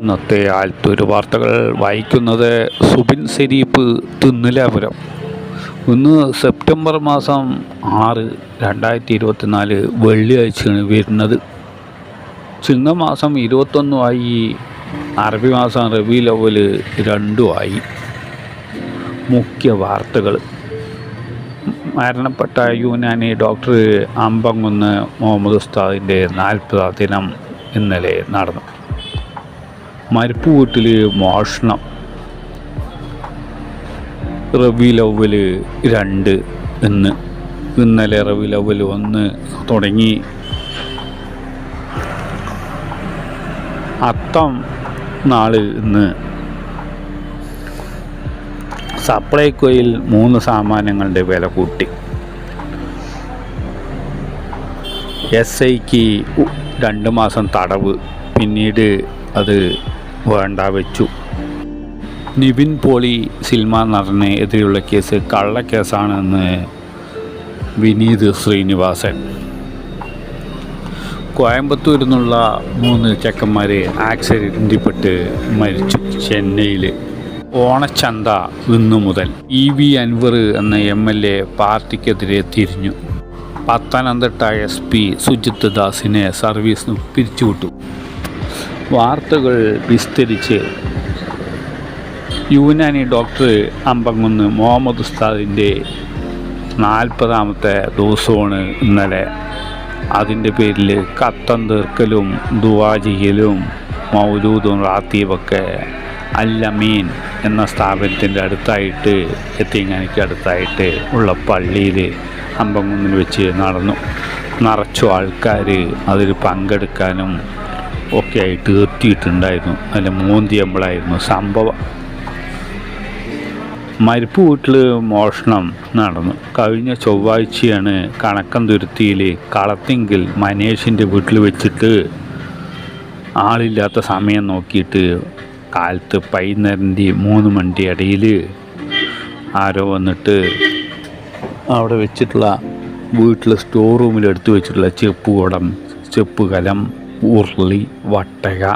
ഇന്നത്തെ ആലത്തൂർ വാർത്തകൾ വായിക്കുന്നത് സുബിൻ സരീപ്പ് തിന്നിലാപുരം. ഇന്ന് സെപ്റ്റംബർ മാസം ആറ് രണ്ടായിരത്തി ഇരുപത്തിനാല് വെള്ളിയാഴ്ചയാണ് വരുന്നത്. ചിങ്ങമാസം ഇരുപത്തൊന്നുമായി അറബി മാസം റബി ലവൽ രണ്ടുമായി മുഖ്യ വാർത്തകൾ. മരണപ്പെട്ട യുനാനി ഡോക്ടർ അമ്പങ്കുന്ന് മുഹമ്മദ് ഉസ്താദിന്റെ നാൽപ്പതാം ദിനം ഇന്നലെ നടന്നു. മരുപ്പ് വീട്ടിൽ മോഷണം. റവി ലവൽ രണ്ട് ഇന്ന്. ഇന്നലെ റവി ലവൽ ഒന്ന് തുടങ്ങി. അത്തം നാൾ ഇന്ന് സപ്ലൈകോയിൽ മൂന്ന് സാമാനങ്ങളുടെ വില കൂട്ടി. എസ് ഐക്ക് രണ്ട് മാസം തടവ്. പിന്നീട് അത് വേണ്ട വെച്ചു നിവിൻ പോളി സിനിമ നടന് എതിരെയുള്ള കേസ് കള്ളക്കേസാണെന്ന് വിനീത് ശ്രീനിവാസൻ. കോയമ്പത്തൂരിൽ നിന്നുള്ള മൂന്ന് ചെക്കന്മാരെ ആക്സിഡന്റിൽപ്പെട്ട് മരിച്ചു ചെന്നൈയിൽ ഓണച്ചന്ത ഇന്നു മുതൽ ഇ വി അൻവർ എന്ന എം എൽ എ പാർട്ടിക്കെതിരെ തിരിഞ്ഞു. പത്തനംതിട്ട എസ് പി സുജിത് ദാസിനെ സർവീസ് പിരിച്ചുവിട്ടു. വാർത്തകൾ വിസ്തരിച്ച് യുനാനി ഡോക്ടർ അമ്പങ്ങുന്ന് മുഹമ്മദ് ഉസ്താദിന്റെ നാൽപ്പതാമത്തെ ദിവസമാണ് ഇന്നലെ. അതിന്റെ പേരിൽ കത്തം തീർക്കലും ദുവാ മൗലൂദും റാത്തീവൊക്കെ അല്ലമീൻ എന്ന സ്ഥാപനത്തിന്റെ അടുത്തായിട്ട് എത്തിങ്ങാനിക്ക് അടുത്തായിട്ട് ഉള്ള പള്ളിയിൽ അമ്പങ്കുന്നിൽ വെച്ച് നടന്നു. നിറച്ചു ആൾക്കാർ അതിൽ പങ്കെടുക്കാനും ഒക്കെ ആയിട്ട് എത്തിയിട്ടുണ്ടായിരുന്നു നല്ല മൂന്തിയമ്പളായിരുന്നു സംഭവം. മരിപ്പ് വീട്ടിൽ മോഷണം നടന്നു. കഴിഞ്ഞ ചൊവ്വാഴ്ചയാണ് കണക്കം തുരുത്തിയിൽ കളത്തിങ്കിൽ മനേഷിന്റെ വീട്ടിൽ വെച്ചിട്ട് ആളില്ലാത്ത സമയം നോക്കിയിട്ട് കാലത്ത് പൈന്നരന്റെ മൂന്ന് മണിന്റെ ഇടയിൽ ആരോ വന്നിട്ട് അവിടെ വെച്ചിട്ടുള്ള വീട്ടിൽ സ്റ്റോർ റൂമിൽ എടുത്തു വെച്ചിട്ടുള്ള ചെപ്പ് കുടം ചെപ്പ് കലം ഉരുളി വട്ടക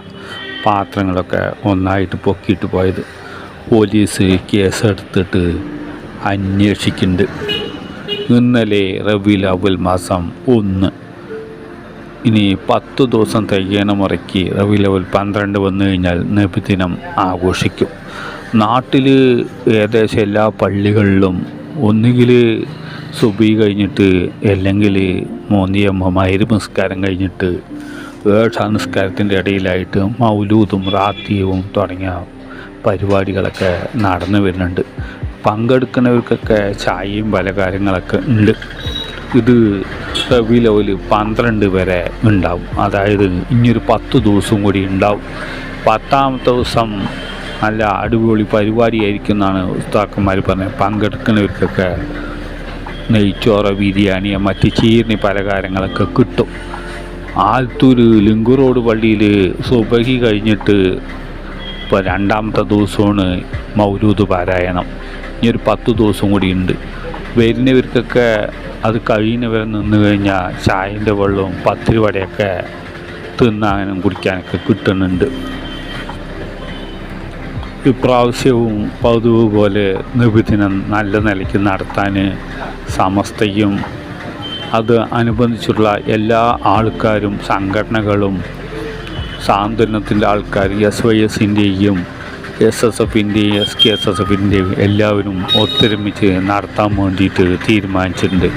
പാത്രങ്ങളൊക്കെ ഒന്നായിട്ട് പൊക്കിയിട്ട് പോയത്. പോലീസ് കേസെടുത്തിട്ട് അന്വേഷിക്കുന്നുണ്ട്. ഇന്നലെ റബീൽ അവൽ മാസം ഒന്ന്. ഇനി പത്ത് ദിവസം തികയണ മുറയ്ക്ക് റബി ലെവൽ പന്ത്രണ്ട് വന്നു കഴിഞ്ഞാൽ നബിദിനം ആഘോഷിക്കും. നാട്ടിൽ ഏകദേശം എല്ലാ പള്ളികളിലും ഒന്നുകിൽ സുബി കഴിഞ്ഞിട്ട് അല്ലെങ്കിൽ മോന്തിയമ്മമാര് നിസ്കാരം കഴിഞ്ഞിട്ട് ഏഴാം നിസ്കാരത്തിന്റെ ഇടയിലായിട്ട് മൗലൂദും റാത്തിയവും തുടങ്ങിയ പരിപാടികളൊക്കെ നടന്നു വരുന്നുണ്ട്. പങ്കെടുക്കുന്നവർക്കൊക്കെ ചായയും പല കാര്യങ്ങളൊക്കെ ഉണ്ട്. ഇത് റബി ലെവൽ പന്ത്രണ്ട് വരെ ഉണ്ടാവും. അതായത് ഇനിയൊരു പത്ത് ദിവസം കൂടി ഉണ്ടാവും. പത്താമത്തെ ദിവസം നല്ല അടിപൊളി പരിപാടിയായിരിക്കും എന്നാണ് ഉസ്താക്കന്മാർ പറഞ്ഞത്. പങ്കെടുക്കുന്നവർക്കൊക്കെ നെയ്ച്ചോറ് ബിരിയാണി മറ്റ് ചീരണി പലഹാരങ്ങളൊക്കെ കിട്ടും. ആലത്തൂർ ലിങ്കു റോഡ് പള്ളിയിൽ സുബഹി കഴിഞ്ഞിട്ട് ഇപ്പോൾ രണ്ടാമത്തെ ദിവസമാണ് മൗലൂദ് പാരായണം. ഇനി ഒരു പത്ത് ദിവസം കൂടി ഉണ്ട്. വരുന്നവർക്കൊക്കെ അത് കഴിയുന്നവരെ നിന്ന് കഴിഞ്ഞാൽ ചായന്റെ വെള്ളവും പത്തിരി വടയൊക്കെ തിന്നാനും കുടിക്കാനൊക്കെ കിട്ടുന്നുണ്ട്. ഇപ്രാവശ്യവും പതിവ് പോലെ നിബിദിനം നല്ല നിലയ്ക്ക് നടത്താൻ സമസ്തയും അത് അനുബന്ധിച്ചുള്ള എല്ലാ ആൾക്കാരും സംഘടനകളും സാന്ത്വനത്തിന്റെ ആൾക്കാർ എസ് വൈ എസിന്റെയും എസ് എസ് എഫിന്റെയും എസ് കെ എസ് എസ് എഫിന്റെയും എല്ലാവരും ഒത്തൊരുമിച്ച് നടത്താൻ വേണ്ടിയിട്ട് തീരുമാനിച്ചിട്ടുണ്ട്.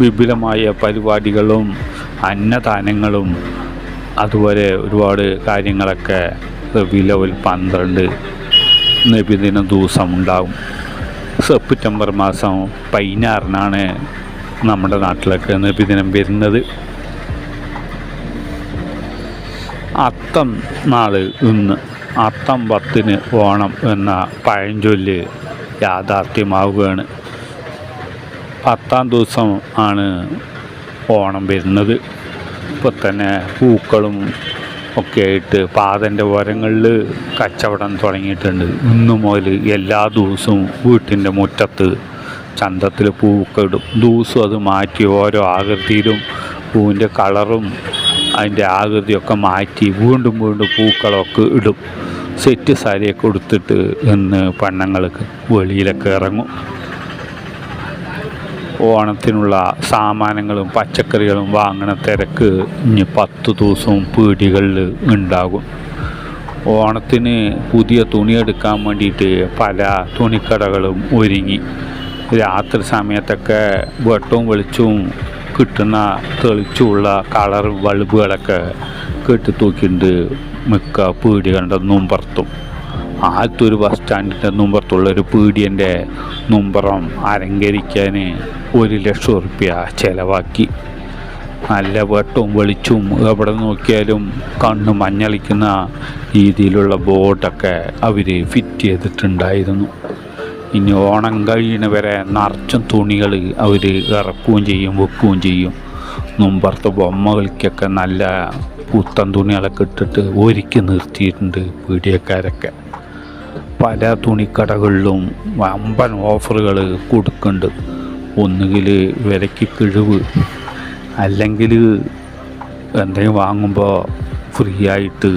വിപുലമായ പരിപാടികളും അന്നദാനങ്ങളും അതുപോലെ ഒരുപാട് കാര്യങ്ങളൊക്കെ റബി ലെവൽ പന്ത്രണ്ട് നബിദിന ദിവസം ഉണ്ടാകും സെപ്റ്റംബർ മാസം പതിനാറിനാണ് നമ്മുടെ നാട്ടിലൊക്കെ നബിദിനം വരുന്നത്. അത്തം നാൾ ഇന്ന്. അത്തം പത്തിന് ഓണം എന്ന പഴഞ്ചൊല്ല് യാഥാർത്ഥ്യമാവുകയാണ്. പത്താം ദിവസം ആണ് ഓണം വരുന്നത്. ഇപ്പോൾ തന്നെ പൂക്കളും ഒക്കെ ആയിട്ട് പാതന്റെ ഓരങ്ങളിൽ കച്ചവടം തുടങ്ങിയിട്ടുണ്ട്. ഇന്നു മുതൽ എല്ലാ ദിവസവും വീട്ടിന്റെ മുറ്റത്ത് ചന്തത്തിൽ പൂവൊക്കെ ഇടും ദിവസവും അത് മാറ്റി ഓരോ ആകൃതിയിലും പൂവിന്റെ കളറും അതിന്റെ ആകൃതിയൊക്കെ മാറ്റി വീണ്ടും വീണ്ടും പൂക്കളൊക്കെ ഇടും. സെറ്റ് സാരിയൊക്കെ കൊടുത്തിട്ട് ഇന്ന് പെണ്ണുങ്ങൾക്ക് വെളിയിലൊക്കെ ഇറങ്ങും. ഓണത്തിനുള്ള സാമാനങ്ങളും പച്ചക്കറികളും വാങ്ങണ തിരക്ക് ഇനി പത്ത് ദിവസവും പീടികളിൽ ഉണ്ടാകും. ഓണത്തിന് പുതിയ തുണി എടുക്കാൻ വേണ്ടിയിട്ട് പല തുണിക്കടകളും ഒരുങ്ങി. രാത്രി സമയത്തൊക്കെ വെട്ടവും വെളിച്ചവും കിട്ടുന്ന തെളിച്ചുള്ള കളർ ബൾബുകളൊക്കെ കെട്ടി തൂക്കിയിട്ടുണ്ട് മിക്ക പീടികളുടെ നുമ്പർത്തും. ആദ്യത്തെ ഒരു ബസ് സ്റ്റാൻഡിന്റെ നുമ്പർത്തുള്ള ഒരു പീടിയന്റെ നുമ്പറം അലങ്കരിക്കാൻ ഒരു ലക്ഷം ഉറുപ്യ ചിലവാക്കി. നല്ല വെട്ടവും വെളിച്ചവും എവിടെ നോക്കിയാലും കണ്ണ് മഞ്ഞളിക്കുന്ന രീതിയിലുള്ള ബോർഡൊക്കെ അവർ ഫിറ്റ് ചെയ്തിട്ടുണ്ടായിരുന്നു. ഇനി ഓണം കഴിയുന്ന വരെ നിറച്ചും തുണികൾ അവർ ഇറക്കുകയും ചെയ്യും വെക്കുകയും ചെയ്യും. മുമ്പത്തെ ബൊമ്മകൾക്കൊക്കെ നല്ല പുത്തൻ തുണികളൊക്കെ ഇട്ടിട്ട് ഒരുക്കി നിർത്തിയിട്ടുണ്ട് പീഡിയക്കാരൊക്കെ. പല തുണിക്കടകളിലും വമ്പൻ ഓഫറുകൾ കൊടുക്കുന്നുണ്ട്. ഒന്നുകിൽ വിലയ്ക്ക് കിഴിവ് അല്ലെങ്കിൽ എന്തെങ്കിലും വാങ്ങുമ്പോൾ ഫ്രീ ആയിട്ട്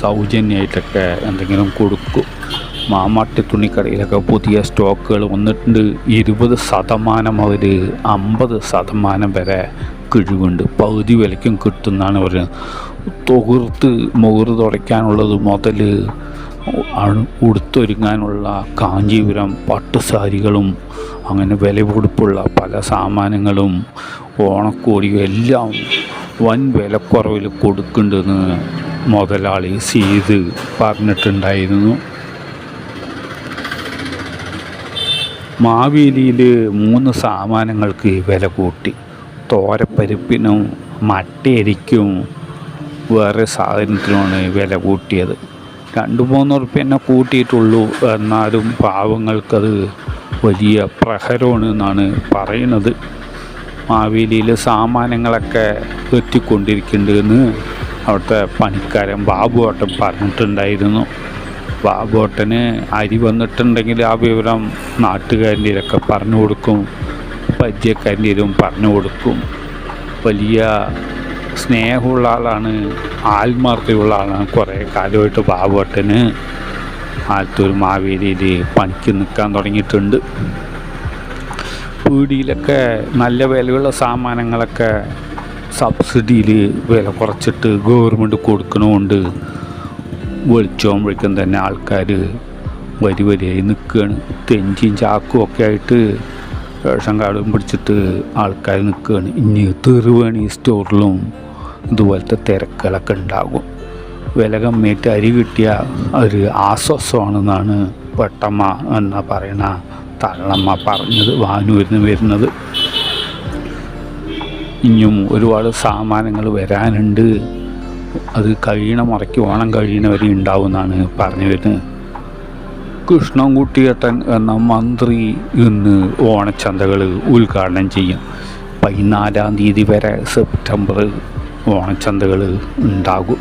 സൗജന്യമായിട്ടൊക്കെ എന്തെങ്കിലും കൊടുക്കും. മാമാട്ടി തുണിക്കടയിലൊക്കെ പുതിയ സ്റ്റോക്കുകൾ വന്നിട്ടുണ്ട്. ഇരുപത് ശതമാനം അവർ അമ്പത് ശതമാനം വരെ കിഴിവുണ്ട്. പകുതി വിലയ്ക്കും കിട്ടുന്നതാണ് പറയുന്നത്. തൊകുർത്ത് മുകുറ് തുടയ്ക്കാനുള്ളത് മുതൽ ഉടുത്തൊരുങ്ങാനുള്ള കാഞ്ചീപുരം പട്ടുസാരികളും അങ്ങനെ വില കൊടുപ്പുള്ള പല സാമാനങ്ങളും ഓണക്കോടിയും എല്ലാം വൻ വിലക്കുറവിൽ കൊടുക്കുന്നുണ്ടെന്ന് മുതലാളി സീത് പറഞ്ഞിട്ടുണ്ടായിരുന്നു. മാവേലിയിൽ മൂന്ന് സാമാനങ്ങൾക്ക് വില കൂട്ടി. തോരപ്പരിപ്പിനും മട്ടയരിക്കും വേറെ സാധനത്തിനുമാണ് വില കൂട്ടിയത്. രണ്ട് മൂന്ന് ഉറുപ്പ്യ തന്നെ കൂട്ടിയിട്ടുള്ളൂ. എന്നാലും പാവങ്ങൾക്കത് വലിയ പ്രഹരമാണ് എന്നാണ് പറയുന്നത്. മാവേലിയിൽ സാമാനങ്ങളൊക്കെ എത്തിക്കൊണ്ടിരിക്കുന്നുണ്ടെന്ന് അവിടുത്തെ പണിക്കാരൻ ബാബു ഓട്ടം പറഞ്ഞിട്ടുണ്ടായിരുന്നു. ബാബുവട്ടന് അരി വന്നിട്ടുണ്ടെങ്കിൽ ആ വിവരം നാട്ടുകാരന്റെ ഇതൊക്കെ പറഞ്ഞു കൊടുക്കും പരിചയക്കാരന്റെ ഇതും പറഞ്ഞു കൊടുക്കും. വലിയ സ്നേഹമുള്ള ആളാണ് ആത്മാർത്ഥതയുള്ള ആളാണ് കുറേ കാലമായിട്ട് ബാബുവട്ടന് ആലത്തൂർ മാവേലിയിൽ പണിക്ക് നിൽക്കാൻ തുടങ്ങിയിട്ടുണ്ട്. പീടിയിലൊക്കെ നല്ല വിലയുള്ള സാമാനങ്ങളൊക്കെ സബ്സിഡിയിൽ വില കുറച്ചിട്ട് ഗവൺമെന്റ് കൊടുക്കണമുണ്ട്. വെളിച്ചവും വിളിക്കും തന്നെ ആൾക്കാർ വരി വരിയായി നിൽക്കുകയാണ് തെഞ്ചിയും ചാക്കും ഒക്കെ ആയിട്ട് റേഷൻ കാർഡും പിടിച്ചിട്ട് ആൾക്കാർ നിൽക്കുകയാണ് ഇനി തെറുവേണി സ്റ്റോറിലും ഇതുപോലത്തെ തിരക്കുകളൊക്കെ ഉണ്ടാകും. വില കമ്മിയായിട്ട് അരി കിട്ടിയ ഒരു ആശ്വാസമാണെന്നാണ് പെട്ടമ്മ എന്ന പറയണ തള്ളമ്മ പറഞ്ഞത് വാനൂരിന് വരുന്നത്. ഇനിയും ഒരുപാട് സാമാനങ്ങൾ വരാനുണ്ട്. അത് കഴിയണ മുറയ്ക്ക് ഓണം കഴിയണവരെ ഉണ്ടാവുമെന്നാണ് പറഞ്ഞു വരുന്നത്. കൃഷ്ണൻകുട്ടിയേട്ടൻ എന്ന മന്ത്രി ഇന്ന് ഓണച്ചന്തകൾ ഉദ്ഘാടനം ചെയ്യും. പതിനാലാം തീയതി വരെ സെപ്റ്റംബർ ഓണച്ചന്തകൾ ഉണ്ടാകും.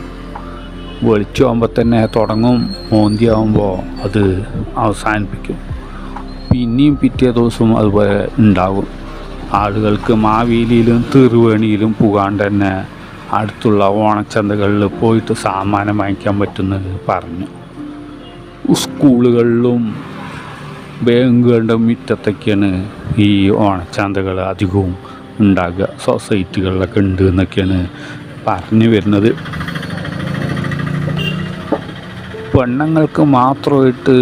വെളിച്ചമാകുമ്പോൾ തന്നെ തുടങ്ങും മോന്തിയാകുമ്പോൾ അത് അവസാനിപ്പിക്കും. പിന്നെയും പിറ്റേ ദിവസവും അതുപോലെ ഉണ്ടാകും. ആളുകൾക്ക് മാവേലിയിലും തിരുവേണിയിലും പോകാണ്ട് തന്നെ അടുത്തുള്ള ഓണച്ചന്തകളിൽ പോയിട്ട് സാമാനം വാങ്ങിക്കാൻ പറ്റുന്നത് പറഞ്ഞു. സ്കൂളുകളിലും ബാങ്കുകളുടെ മുറ്റത്തൊക്കെയാണ് ഈ ഓണച്ചന്തകൾ അധികവും ഉണ്ടാകുക. സൊസൈറ്റികളിലൊക്കെ ഉണ്ട് എന്നൊക്കെയാണ് പറഞ്ഞു വരുന്നത്. പെണ്ണുങ്ങൾക്ക് മാത്രമായിട്ട്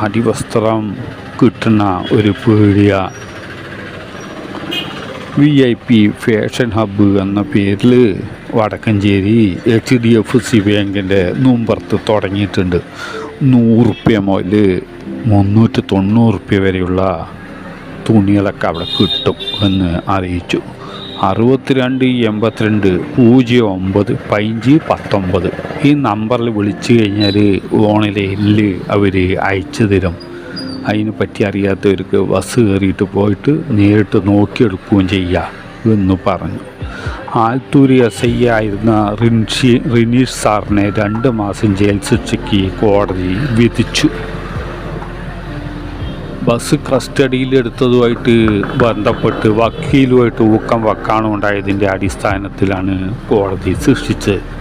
അടിവസ്ത്രം കിട്ടുന്ന ഒരു പീടിയ V I P fashion hub എന്ന പേരിൽ Vadakkanchery H D F C ബാങ്കിന്റെ നുമ്പർത്ത് തുടങ്ങിയിട്ടുണ്ട്. നൂറുപ്യ മുതൽ മുന്നൂറ്റി തൊണ്ണൂറുപ്യ വരെയുള്ള തുണികളൊക്കെ അവിടെ കിട്ടും എന്ന് അറിയിച്ചു. അറുപത്തിരണ്ട് എൺപത്തിരണ്ട് പൂജ്യം ഒമ്പത് പതിനഞ്ച് പത്തൊമ്പത് ഈ നമ്പറിൽ വിളിച്ചു കഴിഞ്ഞാൽ ഓണിലെ എല്ല് അവർ അയച്ചു തരും. അതിനെ പറ്റി അറിയാത്തവർക്ക് ബസ് കയറിയിട്ട് പോയിട്ട് നേരിട്ട് നോക്കിയെടുക്കുകയും ചെയ്യാം എന്ന് പറഞ്ഞു. ആൽത്തൂരി എസ് ഐ ആയിരുന്ന റിൻഷി റിനീഷ് സാറിനെ രണ്ട് മാസം ജയിൽ ശിക്ഷയ്ക്ക് കോടതി വിധിച്ചു. ബസ് കസ്റ്റഡിയിലെടുത്തതുമായിട്ട് ബന്ധപ്പെട്ട് വക്കീലുമായിട്ട് ഊക്കം വക്കാണുണ്ടായതിന്റെ അടിസ്ഥാനത്തിലാണ് കോടതി ശിക്ഷിച്ചത്.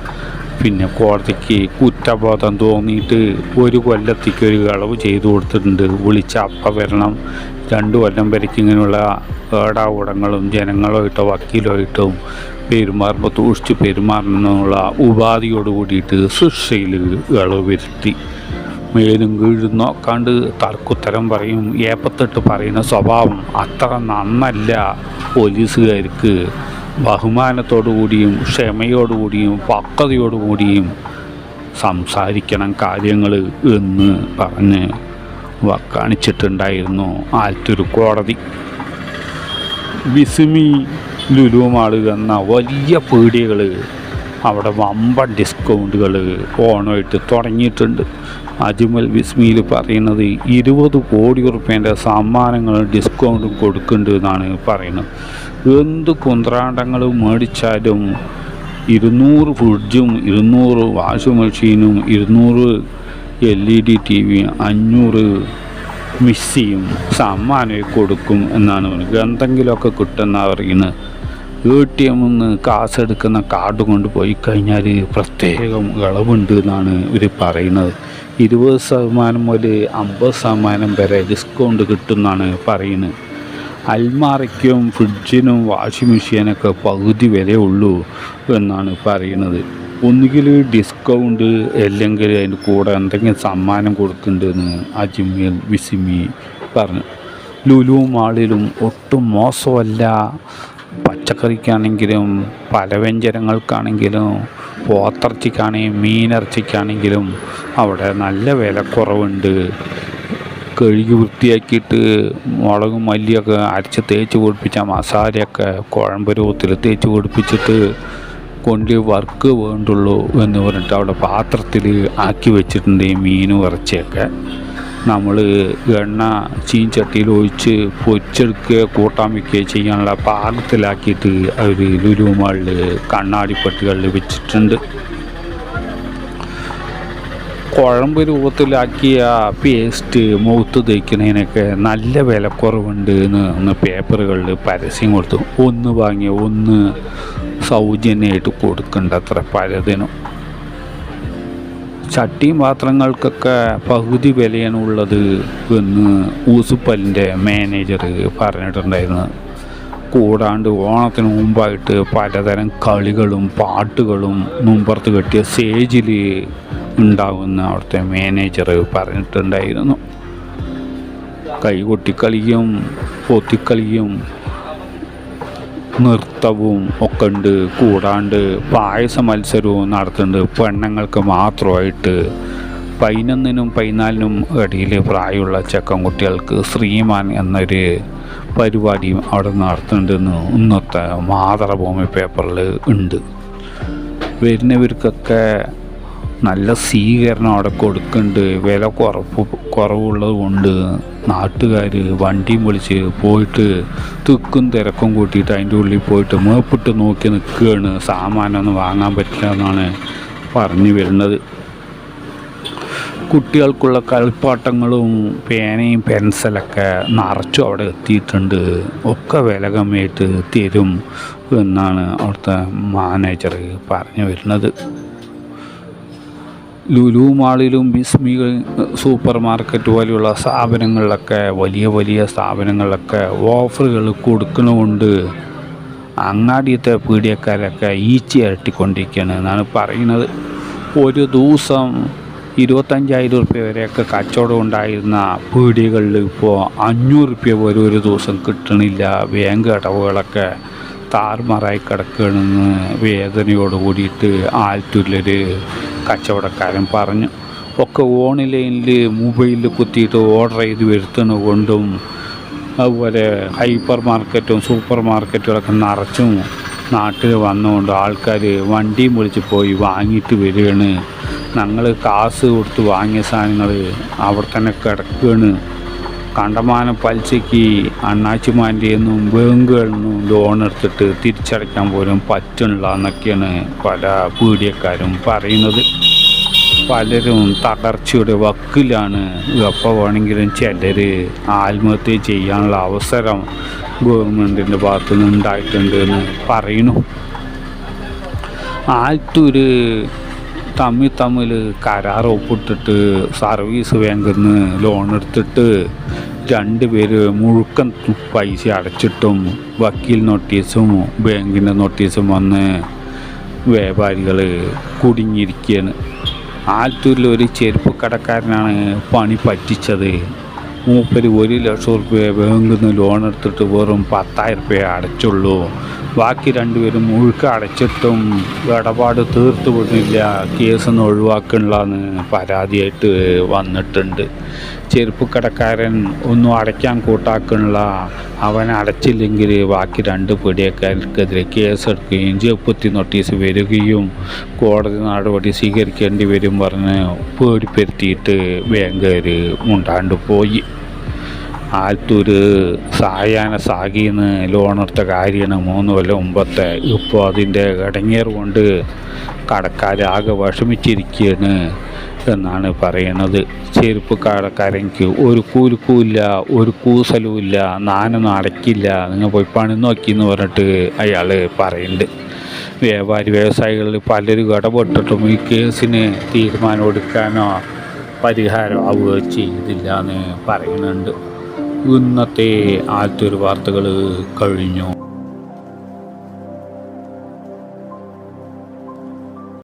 പിന്നെ കോടതിക്ക് കുറ്റബോധം തോന്നിയിട്ട് ഒരു കൊല്ലത്തേക്ക് ഒരു ഇളവ് ചെയ്തു കൊടുത്തിട്ടുണ്ട്. വിളിച്ച അപ്പ വരണം രണ്ട് കൊല്ലം വരയ്ക്ക് ഇങ്ങനെയുള്ള ഏടാകൂടങ്ങളും ജനങ്ങളുമായിട്ടോ വക്കീലുമായിട്ടും പെരുമാറുമ്പോൾ സൂക്ഷിച്ച് പെരുമാറണമെന്നുള്ള ഉപാധിയോട് കൂടിയിട്ട് ശിക്ഷയിൽ ഇളവ് വരുത്തി. മേലും കീഴും നോക്കാണ്ട് തർക്കുത്തരം പറയും. ഏപ്പത്തിട്ട് പറയുന്ന സ്വഭാവം അത്ര നന്നല്ല പോലീസുകാർക്ക്. ബഹുമാനത്തോടു കൂടിയും ക്ഷമയോടുകൂടിയും പക്വതയോടുകൂടിയും സംസാരിക്കണം കാര്യങ്ങൾ എന്ന് പറഞ്ഞ് വക്കാണിച്ചിട്ടുണ്ടായിരുന്നു കാണിച്ചിട്ടുണ്ടായിരുന്നു ആലത്തൂർ കോടതി. ബിസിമി ലുലുമാൾ എന്ന വലിയ പീടികകൾ അവിടെ വമ്പൻ ഡിസ്കൗണ്ടുകൾ ഓണമായിട്ട് തുടങ്ങിയിട്ടുണ്ട്. അജ്മൽ ബിസ്മിയിൽ പറയുന്നത് ഇരുപത് കോടി റുപ്യേന്റെ സമ്മാനങ്ങൾ ഡിസ്കൗണ്ട് കൊടുക്കുന്നുണ്ട് എന്നാണ് പറയുന്നത്. എന്ത് കുന്ത്രാണ്ടങ്ങൾ മേടിച്ചാലും ഇരുന്നൂറ് ഫ്രിഡ്ജും ഇരുന്നൂറ് വാഷിംഗ് മെഷീനും ഇരുന്നൂറ് L E D T V അഞ്ഞൂറ് മിക്സിയും സമ്മാനം കൊടുക്കും എന്നാണ് പറയുന്നത്. എന്തെങ്കിലുമൊക്കെ കിട്ടുമെന്നാണ് പറയുന്നത്. എ ടി എമ്മിൽ നിന്ന് കാശ് എടുക്കുന്ന കാർഡ് കൊണ്ട് പോയി കഴിഞ്ഞാൽ പ്രത്യേകം ഇളവുണ്ട് എന്നാണ് ഇവർ പറയുന്നത്. ഇരുപത് ശതമാനം മുതൽ അമ്പത് ശതമാനം വരെ ഡിസ്കൗണ്ട് കിട്ടുമെന്നാണ് പറയുന്നത്. അൽമാറയ്ക്കും ഫ്രിഡ്ജിനും വാഷിംഗ് മെഷീനൊക്കെ പകുതി വിലയേ ഉള്ളൂ എന്നാണ് പറയുന്നത്. ഒന്നുകിൽ ഡിസ്കൗണ്ട് അല്ലെങ്കിൽ അതിന്റെ കൂടെ എന്തെങ്കിലും സമ്മാനം കൊടുക്കുന്നുണ്ടെന്ന് അജ്മീർ വിസിമി പറഞ്ഞു. ലുലു മാളിലും ഒട്ടും മോശമല്ല. പച്ചക്കറിക്കാണെങ്കിലും പലവ്യഞ്ജനങ്ങൾക്കാണെങ്കിലും പോത്തിറച്ചിക്കാണെങ്കിലും മീനിറച്ചിക്കാണെങ്കിലും അവിടെ നല്ല വിലക്കുറവുണ്ട്. കഴുകി വൃത്തിയാക്കിയിട്ട് മുളകും മല്ലിയൊക്കെ അരച്ച് തേച്ച് പൊടിപ്പിച്ച മസാലയൊക്കെ കുഴമ്പ് രൂപത്തിൽ തേച്ച് പൊടിപ്പിച്ചിട്ട് കൊണ്ട് വർക്ക് വേണ്ടുള്ളൂ എന്ന് പറഞ്ഞിട്ട് അവിടെ പാത്രത്തിൽ ആക്കി വെച്ചിട്ടുണ്ട് ഈ മീനും ഇറച്ചിയൊക്കെ. നമ്മൾ എണ്ണ ചീൻചട്ടിയിൽ ഒഴിച്ച് പൊരിച്ചെടുക്കുകയോ കൂട്ടാൻ വയ്ക്കുകയോ ചെയ്യാനുള്ള പാകത്തിലാക്കിയിട്ട് അവർ ലുലുമാളിൽ കണ്ണാടിപ്പട്ടികളിൽ വെച്ചിട്ടുണ്ട്. കുഴമ്പ് രൂപത്തിലാക്കിയ പേസ്റ്റ് മുഖത്ത് തേക്കുന്നതിനൊക്കെ നല്ല വിലക്കുറവുണ്ട് എന്ന് ഒന്ന് പേപ്പറുകളിൽ പരസ്യം കൊടുത്തു. ഒന്ന് വാങ്ങി ഒന്ന് സൗജന്യമായിട്ട് കൊടുക്കണ്ട അത്ര പലതിനും. ചട്ടി പാത്രങ്ങൾക്കൊക്കെ പകുതി വിലയാണ് ഉള്ളത് എന്ന് ഊസുപ്പലിന്റെ മാനേജർ പറഞ്ഞിട്ടുണ്ടായിരുന്നു. കൂടാണ്ട് ഓണത്തിന് മുമ്പായിട്ട് പലതരം കളികളും പാട്ടുകളും മുമ്പുറത്ത് കെട്ടിയ സ്റ്റേജിൽ ഉണ്ടാകുന്ന അവിടുത്തെ മാനേജർ പറഞ്ഞിട്ടുണ്ടായിരുന്നു. കൈകൊട്ടിക്കളിയും പൊത്തിക്കളിയും നൃത്തവും ഒക്കെ ഉണ്ട്. കൂടാണ്ട് പായസ മത്സരവും നടത്തുന്നുണ്ട്. പെണ്ണുങ്ങൾക്ക് മാത്രമായിട്ട് പതിനൊന്നിനും പതിനാലിനും ഇടയിൽ പ്രായമുള്ള ചെക്കൻ കുട്ടികൾക്ക് ശ്രീമാൻ എന്നൊരു പരിപാടിയും അവിടെ നടത്തുന്നുണ്ടെന്ന് ഇന്നത്തെ മാതൃഭൂമി പേപ്പറിൽ ഉണ്ട്. വരുന്നവർക്കൊക്കെ നല്ല സ്വീകരണം അവിടെ കൊടുക്കുന്നുണ്ട് വില കുറവ് കുറവുള്ളത് കൊണ്ട് നാട്ടുകാർ വണ്ടിയും വിളിച്ച് പോയിട്ട് തിക്കും തിരക്കും കൂട്ടിയിട്ട് അതിന്റെ ഉള്ളിൽ പോയിട്ട് മേപ്പിട്ട് നോക്കി നിൽക്കുകയാണ് സാമാനൊന്നും വാങ്ങാൻ പറ്റില്ല എന്നാണ് പറഞ്ഞു വരുന്നത്. കുട്ടികൾക്കുള്ള കളിപ്പാട്ടങ്ങളും പേനയും പെൻസിലൊക്കെ നിറച്ചും അവിടെ എത്തിയിട്ടുണ്ട്. ഒക്കെ വില കമ്മിയായിട്ട് തരും എന്നാണ് അവിടുത്തെ മാനേജർ പറഞ്ഞു വരുന്നത്. ലുലു മാളിലും ബിസ്മി സൂപ്പർ മാർക്കറ്റ് പോലെയുള്ള സ്ഥാപനങ്ങളിലൊക്കെ വലിയ വലിയ സ്ഥാപനങ്ങളിലൊക്കെ ഓഫറുകൾ കൊടുക്കണമുണ്ട്. അങ്ങാടിയത്തെ പീഡിയക്കാരൊക്കെ ഈച്ചി ഇരട്ടിക്കൊണ്ടിരിക്കുകയാണ് എന്നാണ് പറയുന്നത്. ഒരു ദിവസം ഇരുപത്തഞ്ചായിരം റുപ്യ വരെയൊക്കെ കച്ചവടം ഉണ്ടായിരുന്ന പീടികകളിൽ ഇപ്പോൾ അഞ്ഞൂറ് റുപ്യ പോലും ഒരു ദിവസം കിട്ടണില്ല. ബാങ്ക് അടവുകളൊക്കെ താറുമാറായി കിടക്കണമെന്ന് വേദനയോട് കൂടിയിട്ട് ആലത്തൂരിലൊരു കച്ചവടക്കാരൻ പറഞ്ഞു. ഒക്കെ ഓൺലൈനിൽ മൊബൈലിൽ കുത്തിയിട്ട് ഓർഡർ ചെയ്ത് വരുത്തണ കൊണ്ടും അതുപോലെ ഹൈപ്പർ മാർക്കറ്റും സൂപ്പർ മാർക്കറ്റുകളൊക്കെ നിറച്ചും നാട്ടിൽ വന്നുകൊണ്ട് ആൾക്കാർ വണ്ടിയും വിളിച്ച് പോയി വാങ്ങിയിട്ട് വരികയാണ്. ഞങ്ങൾ കാസ് കൊടുത്ത് വാങ്ങിയ സാധനങ്ങൾ അവിടെ തന്നെ കിടക്കുകയാണ്. കണ്ടമാനം പലിശയ്ക്ക് അണ്ണാച്ചിമാന്റെ നിന്നും ബാങ്കുകളിൽ നിന്നും ലോൺ എടുത്തിട്ട് തിരിച്ചടയ്ക്കാൻ പോലും പറ്റണില്ല എന്നൊക്കെയാണ് പല പീഡിയക്കാരും പറയുന്നത്. പലരും തകർച്ചയുടെ വക്കിലാണ്. എപ്പോൾ വേണമെങ്കിലും ചിലർ ആത്മഹത്യ ചെയ്യാനുള്ള അവസരം ഗവൺമെന്റിന്റെ ഭാഗത്തു നിന്ന് ഉണ്ടായിട്ടുണ്ട് എന്ന് പറയുന്നു. ആലത്തൂർ തമ്മിൽ തമ്മിൽ കരാർ ഒപ്പിട്ടിട്ട് സർവീസ് ബാങ്കിൽ നിന്ന് ലോൺ എടുത്തിട്ട് രണ്ട് പേര് മുഴുക്കൻ പൈസ അടച്ചിട്ടും വക്കീൽ നോട്ടീസും ബാങ്കിന്റെ നോട്ടീസും വന്ന് വ്യാപാരികൾ കുടുങ്ങിയിരിക്കുകയാണ്. ആലത്തൂരിൽ ഒരു ചെരുപ്പ് കടക്കാരനാണ് പണി പറ്റിച്ചത്. മൂപ്പര് ഒരു ലക്ഷം റുപ്യ ബാങ്കിൽ നിന്ന് ലോൺ എടുത്തിട്ട് വെറും പത്തായിരം റുപ്യ അടച്ചുള്ളൂ. ബാക്കി രണ്ടുപേരും മുഴുക്ക അടച്ചിട്ടും ഇടപാട് തീർത്തു വിടുന്നില്ല കേസൊന്നും ഒഴിവാക്കണില്ലെന്ന് പരാതിയായിട്ട് വന്നിട്ടുണ്ട്. ചെരുപ്പ് കടക്കാരൻ ഒന്നും അടയ്ക്കാൻ കൂട്ടാക്കണില്ല. അവൻ അടച്ചില്ലെങ്കിൽ ബാക്കി രണ്ട് പിടിയക്കാർക്കെതിരെ കേസെടുക്കുകയും ജപ്പത്തി നോട്ടീസ് വരികയും കോടതി നടപടി സ്വീകരിക്കേണ്ടി വരും പറഞ്ഞ് പേടിപ്പെടുത്തിയിട്ട് ബാങ്കുകാർ മുണ്ടാണ്ട് പോയി ആലത്തൂർ സായാഹ്ന സാഗിന്ന് ലോണെടുത്ത കാര്യമാണ് മൂന്ന് കൊല്ലം മുമ്പത്തെ. ഇപ്പോൾ അതിന്റെ ഇടങ്ങേർ കൊണ്ട് കടക്കാർ ആകെ വിഷമിച്ചിരിക്കുകയാണ് എന്നാണ് പറയുന്നത്. ചെരുപ്പ് കടക്കാരെനിക്ക് ഒരു കൂലുക്കുമില്ല ഒരു കൂസലുമില്ല നാനൊന്നും അടയ്ക്കില്ല നിങ്ങൾ പോയി പണി നോക്കി എന്ന് പറഞ്ഞിട്ട് അയാൾ പറയുന്നുണ്ട് വ്യാപാരി വ്യവസായികളിൽ പലരും ഇടപെട്ടിട്ടും ഈ കേസിന് തീരുമാനം എടുക്കാനോ പരിഹാരം ആവുകയോ ചെയ്തില്ല എന്ന് പറയുന്നുണ്ട്. ഇന്നത്തെ ആദ്യത്തെ വാർത്തകൾ കഴിഞ്ഞു.